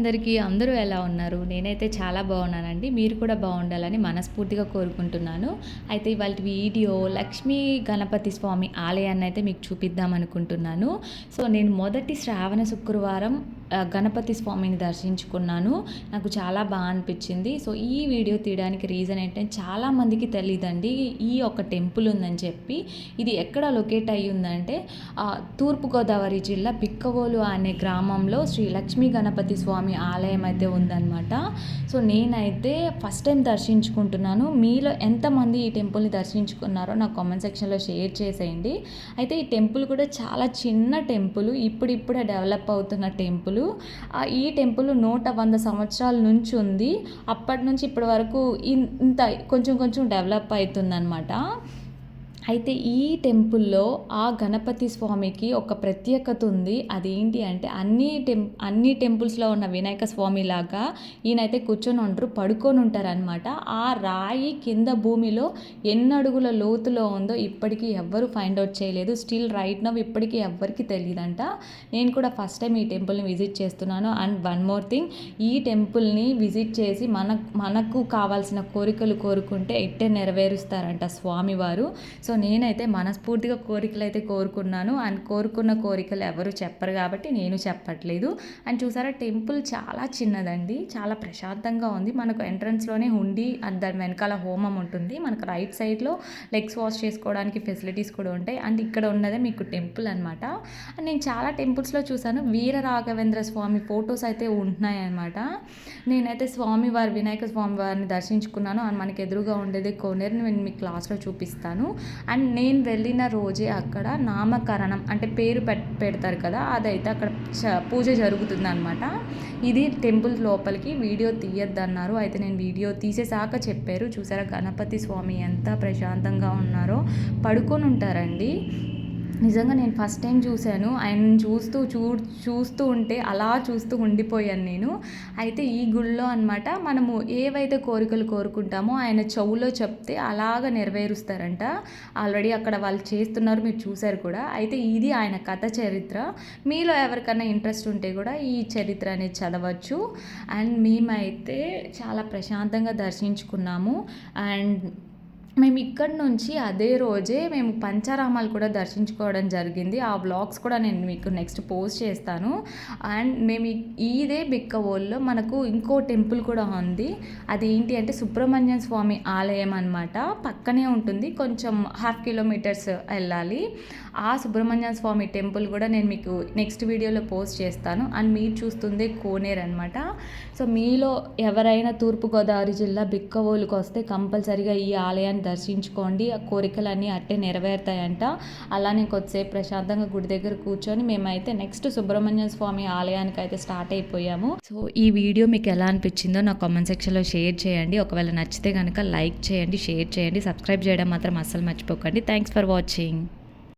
అందరికీ అందరూ ఎలా ఉన్నారు? నేనైతే చాలా బాగున్నానండి. మీరు కూడా బాగుండాలని మనస్ఫూర్తిగా కోరుకుంటున్నాను. అయితే ఇవాళ వీడియో లక్ష్మీ గణపతి స్వామి ఆలయాన్ని అయితే మీకు చూపిద్దాం అనుకుంటున్నాను సో నేను మొదటి శ్రావణ శుక్రవారం గణపతి స్వామిని దర్శించుకున్నాను. నాకు చాలా బాగా అనిపించింది. సో ఈ వీడియో తీయడానికి రీజన్ ఏంటంటే చాలామందికి తెలియదండి ఈ ఒక టెంపుల్ ఉందని చెప్పి. ఇది ఎక్కడ లొకేట్ అయ్యి ఉందంటే తూర్పుగోదావరి జిల్లా పిక్కవోలు అనే గ్రామంలో శ్రీ లక్ష్మీ గణపతి స్వామి ఆలయం అయితే ఉందన్నమాట. సో నేనైతే ఫస్ట్ టైం దర్శించుకుంటున్నాను. మీలో ఎంతమంది ఈ టెంపుల్ని దర్శించుకున్నారో నాకు కామెంట్ సెక్షన్లో షేర్ చేసేయండి. అయితే ఈ టెంపుల్ కూడా చాలా చిన్న టెంపుల్. ఇప్పుడిప్పుడే డెవలప్ అవుతున్న టెంపుల్. ఈ టెంపుల్ నూట వంద సంవత్సరాల నుంచి ఉంది. అప్పటి నుంచి ఇప్పటి వరకు ఇంత కొంచెం కొంచెం డెవలప్ అవుతుందన్నమాట. అయితే ఈ టెంపుల్లో ఆ గణపతి స్వామికి ఒక ప్రత్యేకత ఉంది. అదేంటి అంటే అన్ని టెం అన్ని టెంపుల్స్లో ఉన్న వినాయక స్వామి లాగా ఈయనైతే కూర్చొని ఉంటారు పడుకొని ఉంటారనమాట ఆ రాయి కింద భూమిలో ఎన్ని అడుగుల లోతులో ఉందో ఇప్పటికీ ఎవ్వరు ఫైండ్ అవుట్ చేయలేదు. స్టిల్ రైట్ నవ్ ఇప్పటికీ ఎవ్వరికి తెలియదంట నేను కూడా ఫస్ట్ టైం ఈ టెంపుల్ని విజిట్ చేస్తున్నాను. అండ్ వన్ మోర్ థింగ్ ఈ టెంపుల్ని విజిట్ చేసి మన మనకు కావాల్సిన కోరికలు కోరుకుంటే ఎట్టే నెరవేరుస్తారంట స్వామివారు. సో సో నేనైతే మనస్ఫూర్తిగా కోరికలు అయితే కోరుకున్నాను. అండ్ కోరుకున్న కోరికలు ఎవరు చెప్పరు కాబట్టి నేను చెప్పట్లేదు. అండ్ చూసారా టెంపుల్ చాలా చిన్నదండి. చాలా ప్రశాంతంగా ఉంది. మనకు ఎంట్రన్స్లోనే ఉండి దాని వెనకాల హోమం ఉంటుంది. మనకు రైట్ సైడ్లో లెగ్స్ వాష్ చేసుకోవడానికి ఫెసిలిటీస్ కూడా ఉంటాయి. అండ్ ఇక్కడ ఉన్నదే మీకు టెంపుల్ అనమాట అండ్ నేను చాలా టెంపుల్స్లో చూసాను వీర రాఘవేంద్ర స్వామి ఫొటోస్ అయితే ఉంటున్నాయి అనమాట నేనైతే స్వామి వారి వినాయక స్వామి వారిని దర్శించుకున్నాను. అండ్ మనకి ఎదురుగా ఉండేది కోనేరుని నేను మీ క్లాస్లో చూపిస్తాను. అండ్ నేను వెళ్ళిన రోజే అక్కడ నామకరణం అంటే పేరు పెడతారు కదా అదైతే అక్కడ పూజ జరుగుతుంది అనమాట ఇది టెంపుల్ లోపలికి వీడియో తీయొద్దన్నారు. అయితే నేను వీడియో తీసేసాక చెప్పారు. చూసారా గణపతి స్వామి ఎంత ప్రశాంతంగా ఉన్నారో. పడుకొని ఉంటారండి. నిజంగా నేను ఫస్ట్ టైం చూశాను. ఆయన చూస్తూ చూ చూస్తూ ఉంటే అలా చూస్తూ ఉండిపోయాను నేను. అయితే ఈ గుళ్ళో అనమాట మనము ఏవైతే కోరికలు కోరుకుంటామో ఆయన చెవులో చెప్తే అలాగ నెరవేరుస్తారంట. ఆల్రెడీ అక్కడ వాళ్ళు చేస్తున్నారు మీరు చూశారు కూడా. అయితే ఇది ఆయన కథ చరిత్ర. మీలో ఎవరికైనా ఇంట్రెస్ట్ ఉంటే కూడా ఈ చరిత్ర అనేది చదవచ్చు. అండ్ మేమైతే చాలా ప్రశాంతంగా దర్శించుకున్నాము. అండ్ మేము ఇక్కడ నుంచి అదే రోజే మేము పంచారామాలు కూడా దర్శించుకోవడం జరిగింది. ఆ బ్లాగ్స్ కూడా నేను మీకు నెక్స్ట్ పోస్ట్ చేస్తాను. అండ్ మేము ఇదే బిక్కవోల్లో మనకు ఇంకో టెంపుల్ కూడా ఉంది. అది ఏంటి అంటే సుబ్రహ్మణ్య స్వామి ఆలయం అనమాట పక్కనే ఉంటుంది. కొంచెం హాఫ్ కిలోమీటర్స్ వెళ్ళాలి. ఆ సుబ్రహ్మణ్య స్వామి టెంపుల్ కూడా నేను మీకు నెక్స్ట్ వీడియోలో పోస్ట్ చేస్తాను. అండ్ మీరు చూస్తుంది కోనేరు అనమాట సో మీలో ఎవరైనా తూర్పుగోదావరి జిల్లా బిక్కవోలుకు వస్తే కంపల్సరిగా ఈ ఆలయాన్ని దర్శించుకోండి. ఆ కోరికలన్నీ అట్టే నెరవేరుతాయంట. అలానే కొద్దిసేపు ప్రశాంతంగా గుడి దగ్గర కూర్చొని మేమైతే నెక్స్ట్ సుబ్రహ్మణ్య స్వామి ఆలయానికి అయితే స్టార్ట్ అయిపోయాము. సో ఈ వీడియో మీకు ఎలా అనిపించిందో నా కామెంట్ సెక్షన్లో షేర్ చేయండి. ఒకవేళ నచ్చితే కనుక లైక్ చేయండి షేర్ చేయండి. సబ్స్క్రైబ్ చేయడం మాత్రం అస్సలు మర్చిపోకండి. Thanks for watching.